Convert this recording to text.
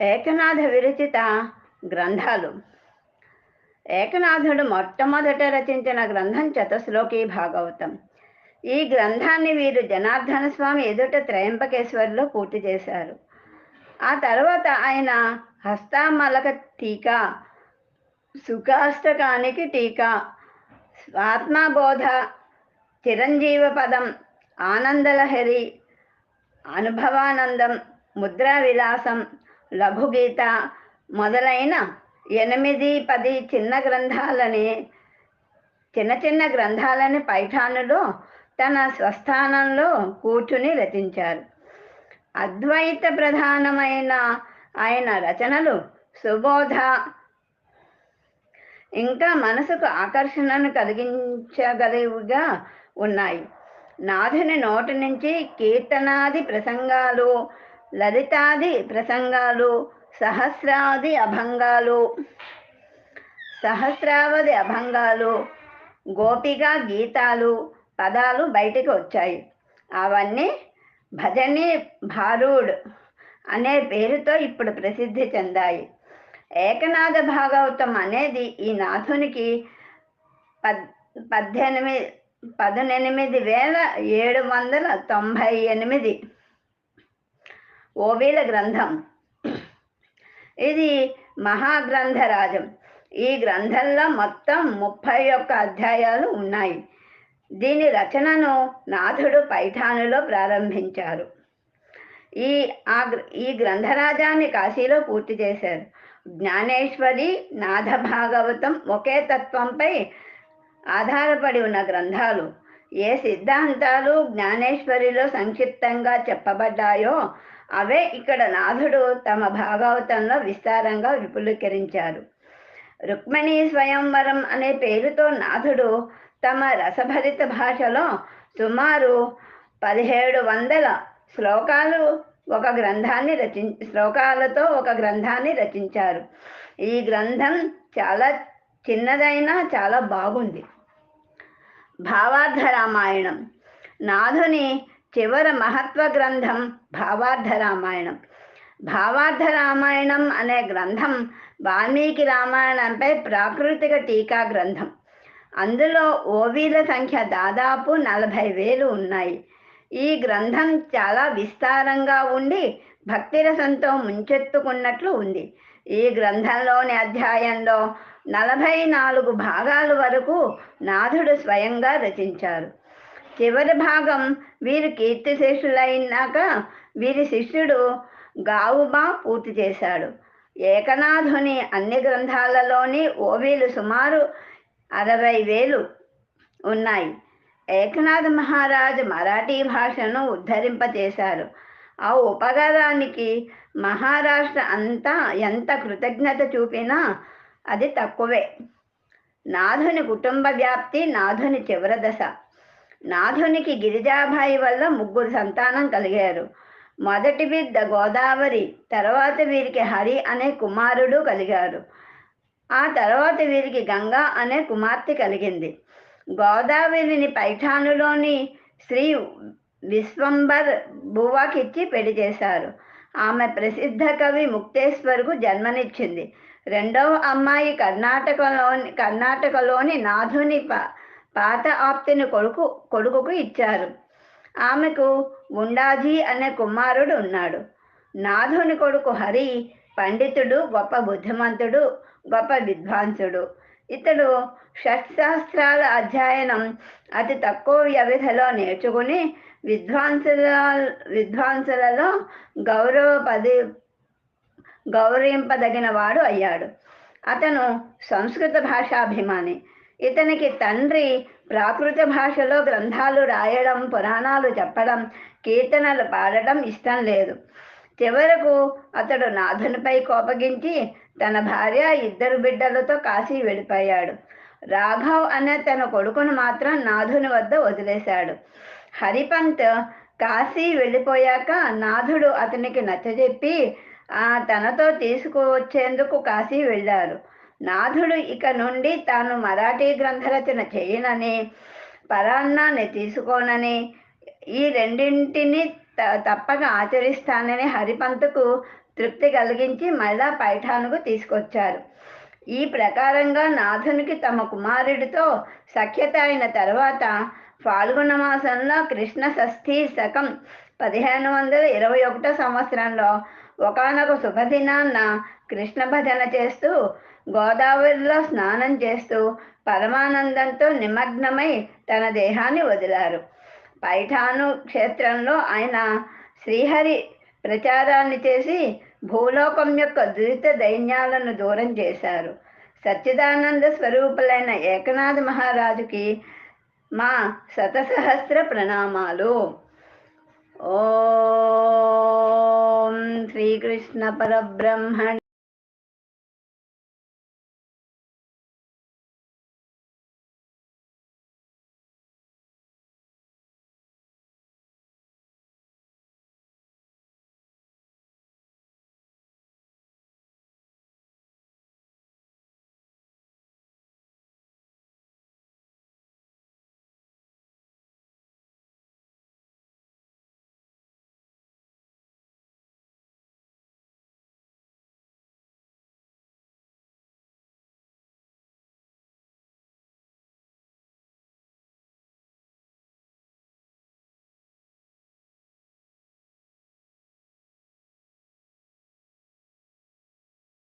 ఏకనాథ విరచిత గ్రంథాలు. ఏకనాథుడు మొట్టమొదట రచించిన గ్రంథం చతుశ్లోకి భాగవతం. ఈ గ్రంథాన్ని వీరు జనార్దన స్వామి ఎదుట త్రయంబకేశ్వరిలో పూర్తి చేశారు. ఆ తర్వాత ఆయన హస్తామలక టీకా సుఖాష్టకానికి టీకా ఆత్మబోధ చిరంజీవ పదం ఆనందలహరి అనుభవానందం ముద్రా విలాసం లఘుగీత మొదలైన ఎనిమిది పది చిన్న గ్రంథాలని చిన్న చిన్న గ్రంథాలని పైఠానులో తన స్వస్థానంలో కూర్చుని రచించారు. అద్వైత ప్రధానమైన ఆయన రచనలు సుబోధ ఇంకా మనసుకు ఆకర్షణను కలిగించగలివిగా ఉన్నాయి. నాథుని నోటి నుంచి కీర్తనాది ప్రసంగాలు లలితాది ప్రసంగాలు సహస్రాది అభంగాలు సహస్రావధి అభంగాలు గోపిగా గీతాలు పదాలు బయటికి వచ్చాయి. అవన్నీ భజని భారూడ్ అనే పేరుతో ఇప్పుడు ప్రసిద్ధి చెందాయి. ఏకనాథ భాగవతం అనేది ఈ నాథునికి పద్ పద్దెనిమిది పద్దెనిమిది వేల ఏడు వందల తొంభై ఎనిమిది ఓవేల గ్రంథం. ఇది మహాగ్రంథరాజం. ఈ గ్రంథంలో మొత్తం ముప్పై ఒక్క అధ్యాయాలు ఉన్నాయి. దీని రచనను నాథుడు పైఠానులో ప్రారంభించారు. ఈ ఆ ఈ గ్రంథరాజాన్ని కాశీలో పూర్తి చేశారు. జ్ఞానేశ్వరి నాథ భాగవతం ఒకే తత్వంపై ఆధారపడి ఉన్న గ్రంథాలు. ఏ సిద్ధాంతాలు జ్ఞానేశ్వరిలో సంక్షిప్తంగా చెప్పబడ్డాయో అవే ఇక్కడ నాథుడు తమ భాగవతంలో విస్తారంగా విపులీకరించారు. రుక్మిణి స్వయంవరం అనే పేరుతో నాథుడు తమ రసభరిత భాషలో సుమారు పదిహేడు వందల శ్లోకాలు ఒక గ్రంథాన్ని రచి శ్లోకాలతో ఒక గ్రంథాన్ని రచించారు. ఈ గ్రంథం చాలా చిన్నదైనా చాలా బాగుంది. భావార్థ రామాయణం. నాథుని చివర మహత్వ గ్రంథం భావార్థ రామాయణం భావార్థ రామాయణం అనే గ్రంథం వాల్మీకి రామాయణంపై ప్రాకృతిక టీకా గ్రంథం. అందులో ఓవీల సంఖ్య దాదాపు నలభై వేలు ఉన్నాయి. ఈ గ్రంథం చాలా విస్తారంగా ఉండి భక్తిరసంతో ముంచెత్తుకున్నట్లు ఉంది. ఈ గ్రంథంలోని అధ్యాయంలో నలభై నాలుగు భాగాల వరకు నాథుడు స్వయంగా రచించారు. చివరి భాగం వీరు కీర్తి శిష్యులైనాక వీరి శిష్యుడు గావుబా పూర్తి చేశాడు. ఏకనాథుని అన్ని గ్రంథాలలోని ఓవీలు సుమారు అరవై వేలు ఉన్నాయి. ఏకనాథ మహారాజు మరాఠీ భాషను ఉద్ధరింపచేశారు. ఆ ఉపకారానికి మహారాష్ట్ర అంతా ఎంత కృతజ్ఞత చూపినా అది తక్కువే. నాథుని కుటుంబ వ్యాప్తి నాథుని చివరి దశ. నాథునికి గిరిజాబాయి వల్ల ముగ్గురు సంతానం కలిగారు. మొదటి బిడ్డ గోదావరి తర్వాత వీరికి హరి అనే కుమారుడు కలిగారు. ఆ తర్వాత వీరికి గంగా అనే కుమార్తె కలిగింది. గోదావరిని పైఠానులోని శ్రీ విశ్వంబర్ బువాకిచ్చి పెళ్ళి చేశారు. ఆమె ప్రసిద్ధ కవి ముక్తేశ్వర్కు జన్మనిచ్చింది. రెండవ అమ్మాయి కర్ణాటకలోని కర్ణాటకలోని నాథుని ప పాత ఆప్తిని కొడుకు కొడుకుకు ఇచ్చారు. ఆమెకు ఉండాజీ అనే కుమారుడు ఉన్నాడు. నాథుని కొడుకు హరి పండితుడు గొప్ప బుద్ధిమంతుడు గొప్ప విద్వాంసుడు. ఇతడు షట్శాస్త్రాల అధ్యయనం అతి తక్కువ వ్యవధిలో నేర్చుకుని విద్వాంసుల విద్వాంసులలో గౌరవ పది గౌరవింపదగిన వాడు అయ్యాడు. అతను సంస్కృత భాషాభిమాని. ఇతనికి తండ్రి ప్రాకృత భాషలో గ్రంథాలు రాయడం పురాణాలు చెప్పడం కీర్తనలు పాడటం ఇష్టం లేదు. చివరకు అతడు నాథునిపై కోపగించి తన భార్య ఇద్దరు బిడ్డలతో కాశీ వెళ్ళిపోయాడు. రాఘవ్ అనే తన కొడుకును మాత్రం నాథుని వద్ద వదిలేశాడు. హరిపంత్ కాశీ వెళ్ళిపోయాక నాథుడు అతనికి నచ్చజెప్పి ఆ తనతో తీసుకువచ్చేందుకు కాశీ వెళ్ళారు. నాథుడు ఇక నుండి తాను మరాఠీ గ్రంథరచన చేయనని పరాన్నాన్ని తీసుకోనని ఈ రెండింటిని తప్పక ఆచరిస్తానని హరిపంతుకు తృప్తి కలిగించి మళ్ళా పైఠానుకు తీసుకొచ్చారు. ఈ ప్రకారంగా నాథునికి తమ కుమారుడితో సఖ్యత అయిన తర్వాత ఫాల్గుణ మాసంలో కృష్ణ షష్ఠీ శకం పదిహేను వందల ఇరవై ఒకటో సంవత్సరంలో ఒకనొక శుభదినాన్న కృష్ణ భజన చేస్తూ గోదావరిలో స్నానం చేస్తూ పరమానందంతో నిమగ్నమై తన దేహాన్ని వదిలారు. పైఠాను క్షేత్రంలో ఆయన శ్రీహరి ప్రచారాన్ని చేసి భూలోకం యొక్క దురిత దైన్యాలను దూరం చేశారు. సచ్చిదానంద స్వరూపులైన ఏకనాథ మహారాజుకి మా శతసహస్ర ప్రణామాలు. ఓ श्रीकृष्णपरब्रह्मणे